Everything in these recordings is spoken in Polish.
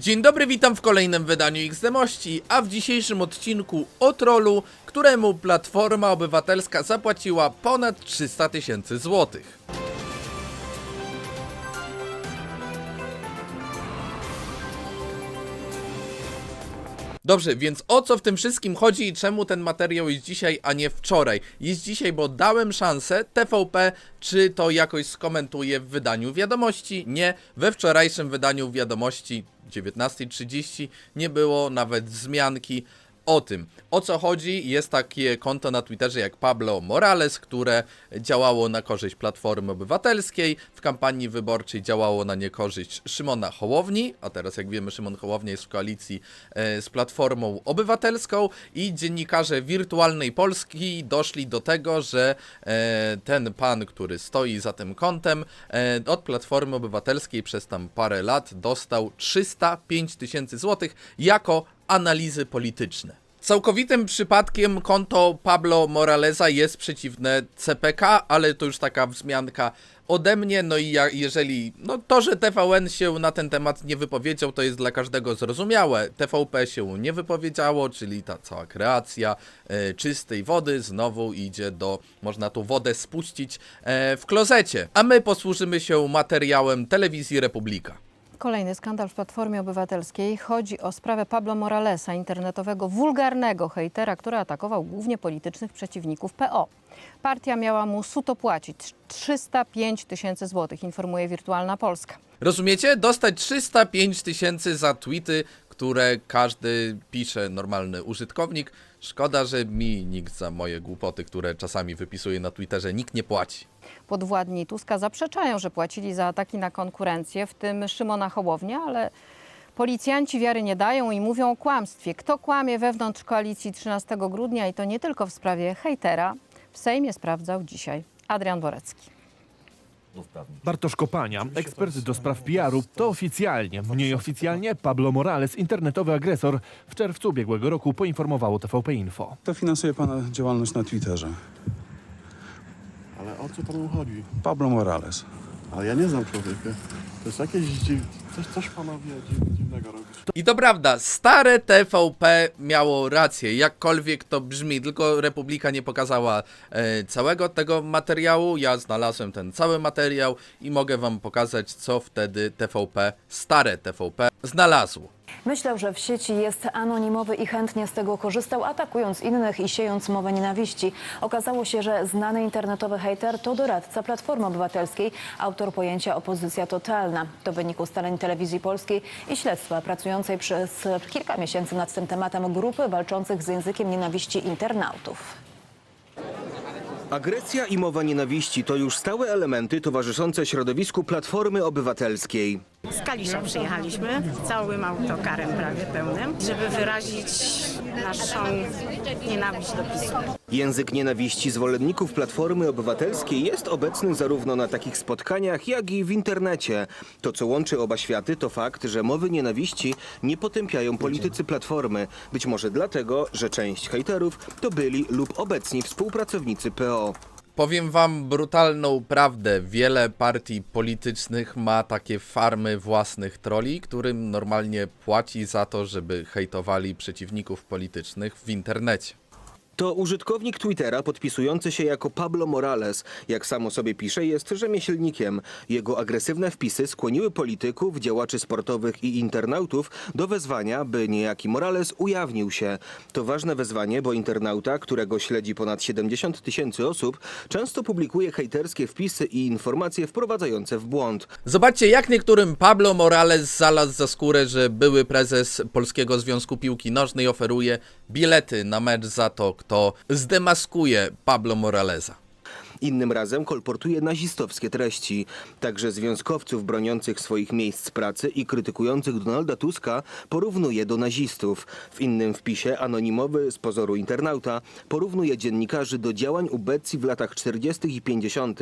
Dzień dobry, witam w kolejnym wydaniu XDMości, a w dzisiejszym odcinku o trollu, któremu Platforma Obywatelska zapłaciła ponad 300 tysięcy złotych. Dobrze, więc o co w tym wszystkim chodzi i czemu ten materiał jest dzisiaj, a nie wczoraj? Jest dzisiaj, bo dałem szansę TVP, czy to jakoś skomentuje w wydaniu wiadomości. Nie, we wczorajszym wydaniu wiadomości 19.30 nie było nawet wzmianki o tym. O co chodzi? Jest takie konto na Twitterze jak Pablo Morales, które działało na korzyść Platformy Obywatelskiej. W kampanii wyborczej działało na niekorzyść Szymona Hołowni, a teraz jak wiemy Szymon Hołownia jest w koalicji e, z Platformą Obywatelską i dziennikarze Wirtualnej Polski doszli do tego, że e, ten pan, który stoi za tym kontem, e, od Platformy Obywatelskiej przez tam parę lat dostał 305 tysięcy złotych jako analizy polityczne. Całkowitym przypadkiem konto Pablo Moralesa jest przeciwne CPK, ale to już taka wzmianka ode mnie. No i ja, jeżeli no to, że TVN się na ten temat nie wypowiedział, to jest dla każdego zrozumiałe. TVP się nie wypowiedziało, czyli ta cała kreacja e, czystej wody znowu idzie do, można tu wodę spuścić e, w klozecie. A my posłużymy się materiałem telewizji Republika. Kolejny skandal w Platformie Obywatelskiej. Chodzi o sprawę Pablo Moralesa, internetowego, wulgarnego hejtera, który atakował głównie politycznych przeciwników PO. Partia miała mu suto płacić 305 tysięcy złotych, informuje Wirtualna Polska. Rozumiecie? Dostać 305 tysięcy za tweety, które każdy pisze, normalny użytkownik. Szkoda, że mi nikt za moje głupoty, które czasami wypisuje na Twitterze, nikt nie płaci. Podwładni Tuska zaprzeczają, że płacili za ataki na konkurencję, w tym Szymona Hołownia, ale policjanci wiary nie dają i mówią o kłamstwie. Kto kłamie wewnątrz koalicji 13 grudnia i to nie tylko w sprawie hejtera, w Sejmie sprawdzał dzisiaj Adrian Borecki. Bartosz Kopania, ekspert do spraw PR-u, to oficjalnie, mniej oficjalnie Pablo Morales, internetowy agresor, w czerwcu ubiegłego roku poinformowało TVP Info. To finansuje pana działalność na Twitterze. Ale o co panu chodzi? Pablo Morales. Ale ja nie znam człowieka. To jest jakieś dziw... coś, coś panowie dziw, dziwnego robić. I to prawda, stare TVP miało rację, jakkolwiek to brzmi, tylko Republika nie pokazała e, całego tego materiału. Ja znalazłem ten cały materiał i mogę wam pokazać, co wtedy TVP, stare TVP, znalazło. Myślał, że w sieci jest anonimowy i chętnie z tego korzystał, atakując innych i siejąc mowę nienawiści. Okazało się, że znany internetowy hejter to doradca Platformy Obywatelskiej, autor pojęcia opozycja totalna. To wynik ustaleń telewizji polskiej i śledztwa pracującej przez kilka miesięcy nad tym tematem grupy walczących z językiem nienawiści internautów. Agresja i mowa nienawiści to już stałe elementy towarzyszące środowisku Platformy Obywatelskiej. Z Kalisza przyjechaliśmy całym autokarem prawie pełnym, żeby wyrazić naszą nienawiść do PiSu. Język nienawiści zwolenników Platformy Obywatelskiej jest obecny zarówno na takich spotkaniach, jak i w internecie. To, co łączy oba światy, to fakt, że mowy nienawiści nie potępiają politycy Platformy. Być może dlatego, że część hejterów to byli lub obecni współpracownicy PO. Powiem wam brutalną prawdę. Wiele partii politycznych ma takie farmy własnych troli, którym normalnie płaci za to, żeby hejtowali przeciwników politycznych w internecie. To użytkownik Twittera podpisujący się jako Pablo Morales. Jak samo sobie pisze, jest rzemieślnikiem. Jego agresywne wpisy skłoniły polityków, działaczy sportowych i internautów do wezwania, by niejaki Morales ujawnił się. To ważne wezwanie, bo internauta, którego śledzi ponad 70 tysięcy osób, często publikuje hejterskie wpisy i informacje wprowadzające w błąd. Zobaczcie, jak niektórym Pablo Morales zalazł za skórę, że były prezes Polskiego Związku Piłki Nożnej oferuje bilety na mecz za to, kto zdemaskuje Pablo Moralesa. Innym razem kolportuje nazistowskie treści. Także związkowców broniących swoich miejsc pracy i krytykujących Donalda Tuska porównuje do nazistów. W innym wpisie anonimowy z pozoru internauta porównuje dziennikarzy do działań ubecji w latach 40. i 50.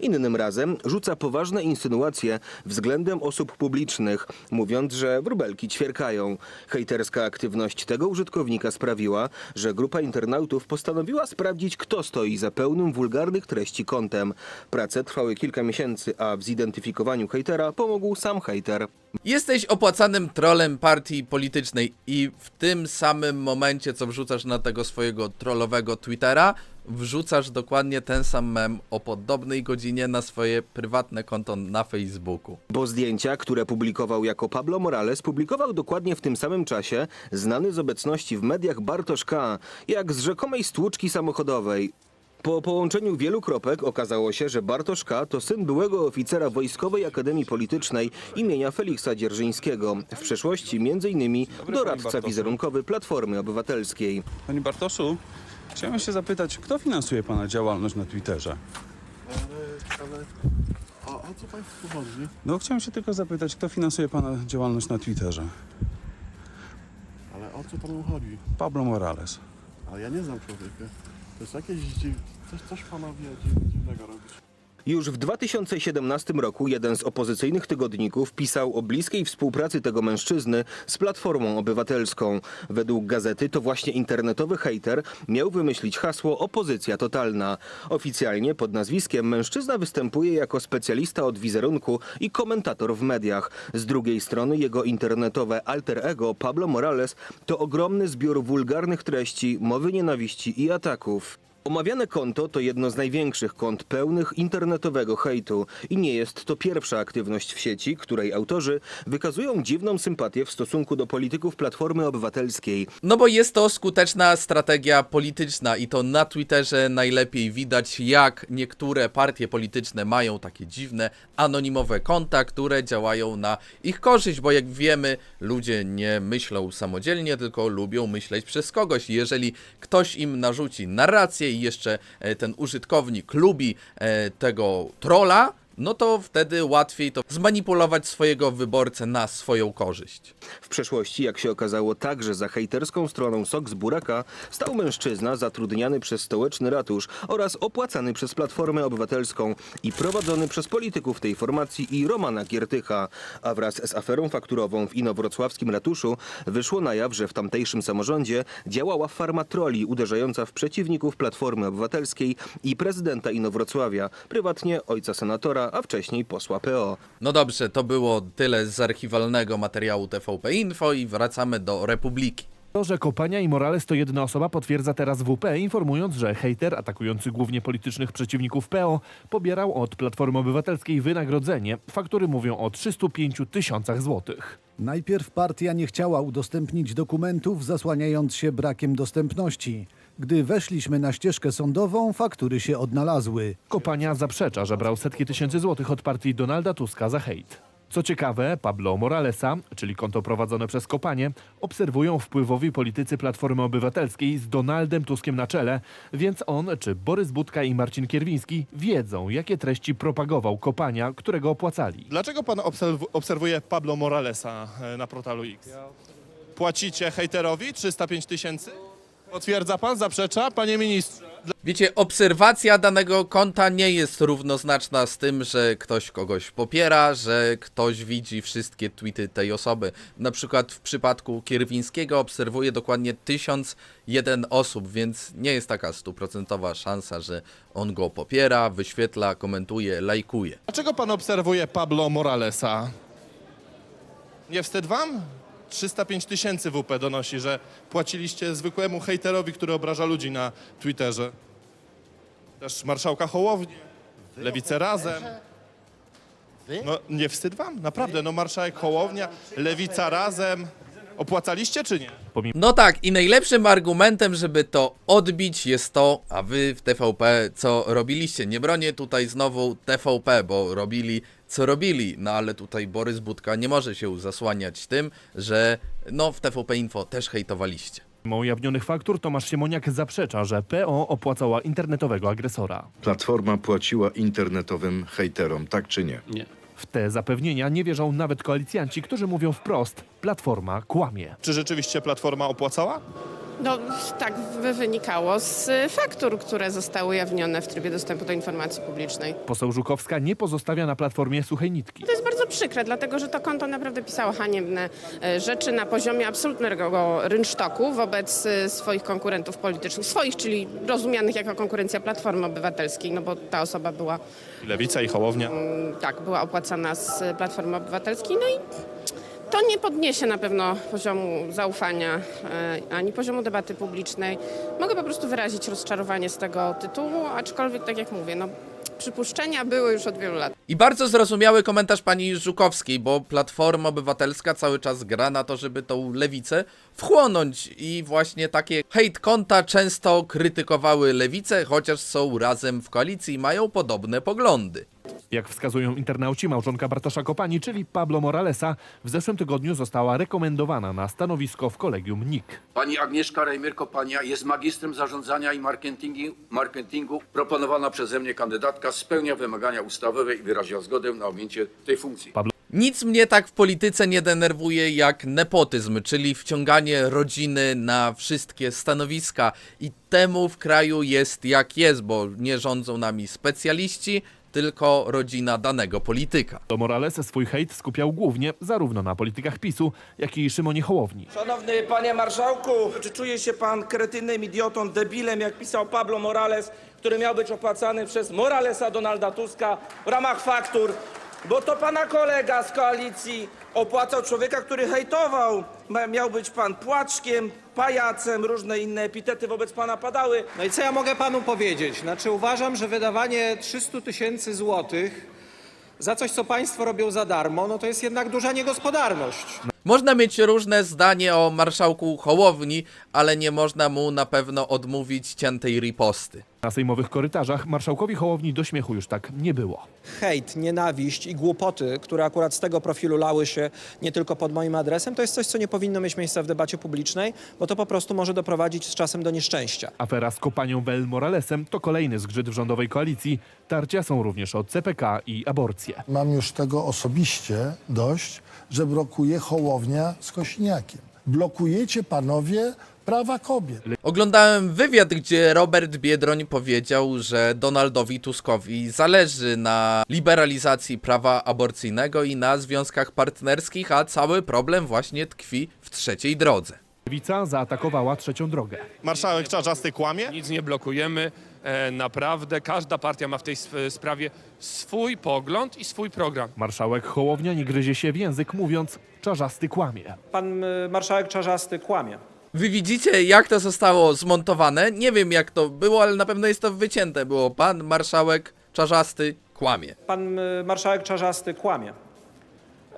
Innym razem rzuca poważne insynuacje względem osób publicznych, mówiąc, że wróbelki ćwierkają. Hejterska aktywność tego użytkownika sprawiła, że grupa internautów postanowiła sprawdzić, kto stoi za pełnym wulgarnych treści treści kontem. Prace trwały kilka miesięcy, a w zidentyfikowaniu hejtera pomógł sam hejter. Jesteś opłacanym trolem partii politycznej i w tym samym momencie, co wrzucasz na tego swojego trollowego Twittera, wrzucasz dokładnie ten sam mem o podobnej godzinie na swoje prywatne konto na Facebooku. Bo zdjęcia, które publikował jako Pablo Morales, publikował dokładnie w tym samym czasie znany z obecności w mediach Bartosz K., jak z rzekomej stłuczki samochodowej. Po połączeniu wielu kropek okazało się, że Bartosz K. to syn byłego oficera Wojskowej Akademii Politycznej imienia Feliksa Dzierżyńskiego. W przeszłości m.in. doradca wizerunkowy Platformy Obywatelskiej. Panie Bartoszu, chciałem się zapytać, kto finansuje pana działalność na Twitterze? Ale... A o co państwu chodzi? No, chciałem się tylko zapytać, kto finansuje pana działalność na Twitterze? Ale o co panu chodzi? Pablo Morales. Ale ja nie znam człowieka. To jest jakieś dziw... Coś, coś pana wie dziw... dziwnego robić. Już w 2017 roku jeden z opozycyjnych tygodników pisał o bliskiej współpracy tego mężczyzny z Platformą Obywatelską. Według gazety to właśnie internetowy hejter miał wymyślić hasło opozycja totalna. Oficjalnie pod nazwiskiem mężczyzna występuje jako specjalista od wizerunku i komentator w mediach. Z drugiej strony jego internetowe alter ego Pablo Morales to ogromny zbiór wulgarnych treści, mowy nienawiści i ataków. Omawiane konto to jedno z największych kont pełnych internetowego hejtu i nie jest to pierwsza aktywność w sieci, której autorzy wykazują dziwną sympatię w stosunku do polityków Platformy Obywatelskiej. No bo jest to skuteczna strategia polityczna i to na Twitterze najlepiej widać, jak niektóre partie polityczne mają takie dziwne, anonimowe konta, które działają na ich korzyść, bo jak wiemy, ludzie nie myślą samodzielnie, tylko lubią myśleć przez kogoś. Jeżeli ktoś im narzuci narrację i jeszcze e, ten użytkownik lubi e, tego trolla, no to wtedy łatwiej to zmanipulować swojego wyborcę na swoją korzyść. W przeszłości, jak się okazało, także za hejterską stroną Sok z Buraka stał mężczyzna zatrudniany przez stołeczny ratusz oraz opłacany przez Platformę Obywatelską i prowadzony przez polityków tej formacji i Romana Giertycha. A wraz z aferą fakturową w inowrocławskim ratuszu wyszło na jaw, że w tamtejszym samorządzie działała farma troli uderzająca w przeciwników Platformy Obywatelskiej i prezydenta Inowrocławia, prywatnie ojca senatora, a wcześniej posła PO. No dobrze, to było tyle z archiwalnego materiału TVP Info i wracamy do Republiki. To, że Kopania i Morales to jedna osoba potwierdza teraz WP, informując, że hejter atakujący głównie politycznych przeciwników PO pobierał od Platformy Obywatelskiej wynagrodzenie. Faktury mówią o 305 tysiącach złotych. Najpierw partia nie chciała udostępnić dokumentów, zasłaniając się brakiem dostępności. Gdy weszliśmy na ścieżkę sądową, faktury się odnalazły. Kopania zaprzecza, że brał setki tysięcy złotych od partii Donalda Tuska za hejt. Co ciekawe, Pablo Moralesa, czyli konto prowadzone przez Kopanie, obserwują wpływowi politycy Platformy Obywatelskiej z Donaldem Tuskiem na czele, więc on czy Borys Budka i Marcin Kierwiński wiedzą, jakie treści propagował Kopania, którego opłacali. Dlaczego pan obserw- obserwuje Pablo Moralesa e, na portalu X? Płacicie hejterowi 305 tysięcy? Potwierdza pan, zaprzecza? Panie ministrze. Wiecie, obserwacja danego konta nie jest równoznaczna z tym, że ktoś kogoś popiera, że ktoś widzi wszystkie tweety tej osoby. Na przykład w przypadku Kierwińskiego obserwuje dokładnie 1001 osób, więc nie jest taka stuprocentowa szansa, że on go popiera, wyświetla, komentuje, lajkuje. Dlaczego pan obserwuje Pablo Moralesa? Nie wstyd wam? 305 tysięcy WP donosi, że płaciliście zwykłemu hejterowi, który obraża ludzi na Twitterze. Też marszałka Hołowni, Lewicę Razem. No nie wstyd wam? Naprawdę, no marszałek Hołownia, Lewica Razem. Opłacaliście czy nie? No tak, i najlepszym argumentem, żeby to odbić jest to, a wy w TVP co robiliście. Nie bronię tutaj znowu TVP, bo robili co robili, no ale tutaj Borys Budka nie może się zasłaniać tym, że no w TVP Info też hejtowaliście. Mimo ujawnionych faktur Tomasz Siemoniak zaprzecza, że PO opłacała internetowego agresora. Platforma płaciła internetowym hejterom, tak czy nie? W te zapewnienia nie wierzą nawet koalicjanci, którzy mówią wprost, Platforma kłamie. Czy rzeczywiście Platforma opłacała? No tak by wynikało z faktur, które zostały ujawnione w trybie dostępu do informacji publicznej. Poseł Żukowska nie pozostawia na Platformie suchej nitki. To jest bardzo przykre, dlatego że to konto naprawdę pisało haniebne e, rzeczy na poziomie absolutnego rynsztoku wobec e, swoich konkurentów politycznych. Swoich, czyli rozumianych jako konkurencja Platformy Obywatelskiej, no bo ta osoba była, Lewica i Hołownia. tak, była opłacana z Platformy Obywatelskiej, no i to nie podniesie na pewno poziomu zaufania e, ani poziomu debaty publicznej. Mogę po prostu wyrazić rozczarowanie z tego tytułu, aczkolwiek tak jak mówię, no, przypuszczenia były już od wielu lat. I bardzo zrozumiały komentarz pani Żukowskiej, bo Platforma Obywatelska cały czas gra na to, żeby tą lewicę wchłonąć i właśnie takie hate konta często krytykowały lewicę, chociaż są razem w koalicji i mają podobne poglądy. Jak wskazują internauci, małżonka Bartosza Kopani, czyli Pablo Moralesa, w zeszłym tygodniu została rekomendowana na stanowisko w kolegium NIK. Pani Agnieszka Rejmierko-Pania jest magistrem zarządzania i marketingu, marketingu. Proponowana przeze mnie kandydatka spełnia wymagania ustawowe i wyraziła zgodę na objęcie tej funkcji. Nic mnie tak w polityce nie denerwuje jak nepotyzm, czyli wciąganie rodziny na wszystkie stanowiska. I temu w kraju jest jak jest, bo nie rządzą nami specjaliści, tylko rodzina danego polityka. Do Morales swój hejt skupiał głównie zarówno na politykach PiSu, jak i Szymonie Hołowni. Szanowny panie marszałku, czy czuje się pan kretynem, idiotą, debilem, jak pisał Pablo Morales, który miał być opłacany przez Moralesa Donalda Tuska w ramach faktur, bo to pana kolega z koalicji opłacał człowieka, który hejtował. Miał być pan płaczkiem, pajacem, różne inne epitety wobec pana padały. No i co ja mogę panu powiedzieć? Znaczy uważam, że wydawanie 300 tysięcy złotych za coś, co państwo robią za darmo, no to jest jednak duża niegospodarność. Można mieć różne zdanie o marszałku Hołowni, ale nie można mu na pewno odmówić ciętej riposty. Na sejmowych korytarzach marszałkowi Hołowni do śmiechu już tak nie było. Hejt, nienawiść i głupoty, które akurat z tego profilu lały się nie tylko pod moim adresem, to jest coś, co nie powinno mieć miejsca w debacie publicznej, bo to po prostu może doprowadzić z czasem do nieszczęścia. Afera z kopanią Bel Moralesem to kolejny zgrzyt w rządowej koalicji. Tarcia są również o CPK i aborcję. Mam już tego osobiście dość, że blokuje Hołownia z Kośniakiem. Blokujecie panowie prawa kobiet. Oglądałem wywiad, gdzie Robert Biedroń powiedział, że Donaldowi Tuskowi zależy na liberalizacji prawa aborcyjnego i na związkach partnerskich, a cały problem właśnie tkwi w trzeciej drodze. Lewica zaatakowała trzecią drogę. Marszałek Czarzasty kłamie? Nic nie blokujemy. E, naprawdę każda partia ma w tej sp- sprawie swój pogląd i swój program. Marszałek Hołownia nie gryzie się w język, mówiąc czarzasty kłamie. Pan y, marszałek Czarzasty kłamie. Wy widzicie, jak to zostało zmontowane? Nie wiem, jak to było, ale na pewno jest to wycięte. Było pan marszałek Czarzasty kłamie. Pan y, marszałek Czarzasty kłamie.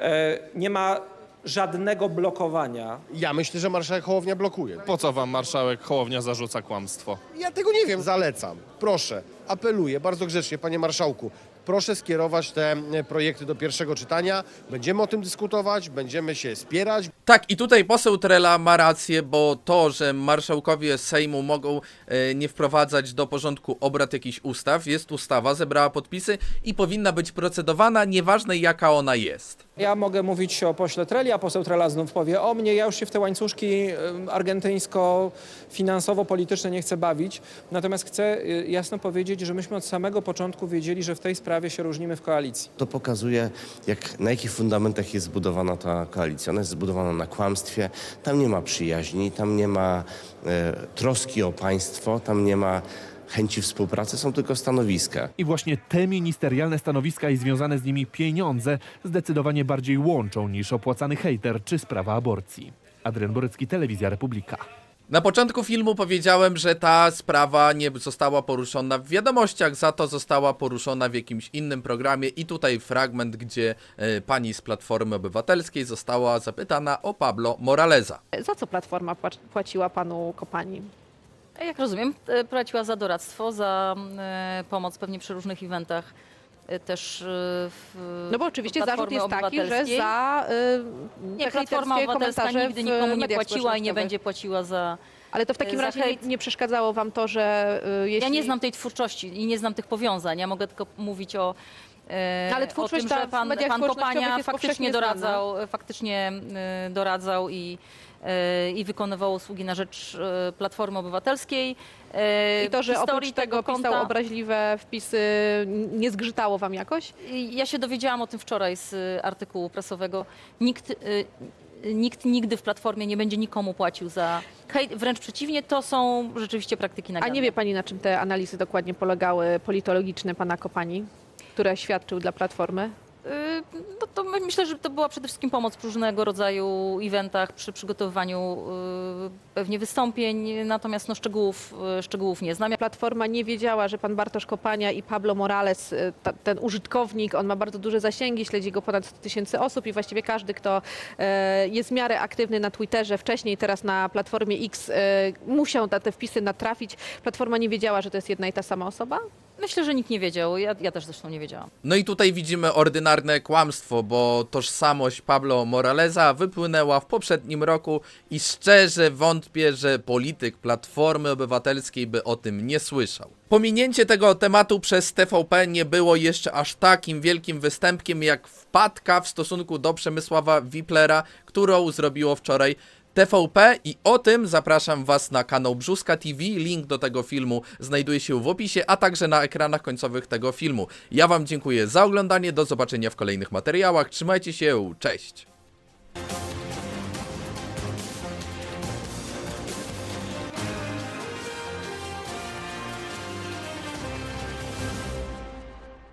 E, nie ma żadnego blokowania Ja myślę, że marszałek Hołownia blokuje. Po co wam marszałek Hołownia zarzuca kłamstwo? Ja tego nie wiem, zalecam. Proszę, apeluję bardzo grzecznie, panie marszałku. Proszę skierować te e, projekty do pierwszego czytania. Będziemy o tym dyskutować, będziemy się spierać. Tak, i tutaj poseł Trela ma rację, bo to, że marszałkowie Sejmu mogą e, nie wprowadzać do porządku obrad jakichś ustaw, jest ustawa, zebrała podpisy i powinna być procedowana, nieważne jaka ona jest. Ja mogę mówić o pośle Treli, a poseł Trela znów powie o mnie. Ja już się w te łańcuszki argentyńsko-finansowo-polityczne nie chcę bawić. Natomiast chcę y, jasno powiedzieć, że myśmy od samego początku wiedzieli, że w tej sprawie się różnimy w koalicji. To pokazuje, jak, na jakich fundamentach jest zbudowana ta koalicja. Ona jest zbudowana na kłamstwie. Tam nie ma przyjaźni, tam nie ma e, troski o państwo, tam nie ma chęci współpracy, są tylko stanowiska. I właśnie te ministerialne stanowiska i związane z nimi pieniądze zdecydowanie bardziej łączą niż opłacany hejter czy sprawa aborcji. Adrian Borycki, Telewizja Republika. Na początku filmu powiedziałem, że ta sprawa nie została poruszona w wiadomościach, za to została poruszona w jakimś innym programie i tutaj fragment, gdzie e, pani z Platformy Obywatelskiej została zapytana o Pablo Moraleza. Za co Platforma płac- płaciła panu Kopani? Jak rozumiem, e, płaciła za doradztwo, za e, pomoc pewnie przy różnych eventach e, też w No bo oczywiście zarzut jest taki, że za y, Nie, Platforma Obywatelska nigdy nikomu nie płaciła i nie będzie płaciła za Ale to w takim razie nie, hejt. nie przeszkadzało wam to, że y, jeśli... Ja nie znam tej twórczości i nie znam tych powiązań. Ja mogę tylko mówić o Ale o twórczość tym, ta że pan, pan Kopania faktycznie doradzał, faktycznie doradzał i, i wykonywał usługi na rzecz e, Platformy Obywatelskiej. E, I to, że oprócz tego pisał konta- obraźliwe wpisy, nie zgrzytało wam jakoś? Ja się dowiedziałam o tym wczoraj z y, artykułu prasowego. Nikt, nikt nigdy w Platformie nie będzie nikomu płacił za hejt. Wręcz przeciwnie, to są rzeczywiście praktyki A naganne. nie wie pani, na czym te analizy dokładnie polegały, politologiczne pana Kopani, które świadczył dla Platformy? Y, No to my- myślę, że to była przede wszystkim pomoc przy różnego rodzaju eventach, przy przygotowywaniu y, pewnie wystąpień, natomiast no, szczegółów, y, szczegółów nie znam. Platforma nie wiedziała, że pan Bartosz Kopania i Pablo Morales, ta, ten użytkownik, on ma bardzo duże zasięgi, śledzi go ponad 100 tysięcy osób i właściwie każdy, kto jest w miarę aktywny na Twitterze, wcześniej teraz na Platformie X, musiał na te wpisy natrafić. Platforma nie wiedziała, że to jest jedna i ta sama osoba? Myślę, że nikt nie wiedział. Ja, ja też zresztą nie wiedziałam. No i tutaj widzimy ordynarne kłamstwo, bo tożsamość Pablo Moralesa wypłynęła w poprzednim roku i szczerze wątpię, że polityk Platformy Obywatelskiej by o tym nie słyszał. Pominięcie tego tematu przez TVP nie było jeszcze aż takim wielkim występkiem jak wpadka w stosunku do Przemysława Wiplera, którą zrobiło wczoraj TVP i o tym zapraszam Was na kanał Brzuska TV. Link do tego filmu znajduje się w opisie, a także na ekranach końcowych tego filmu. Ja Wam dziękuję za oglądanie, do zobaczenia w kolejnych materiałach. Trzymajcie się, cześć!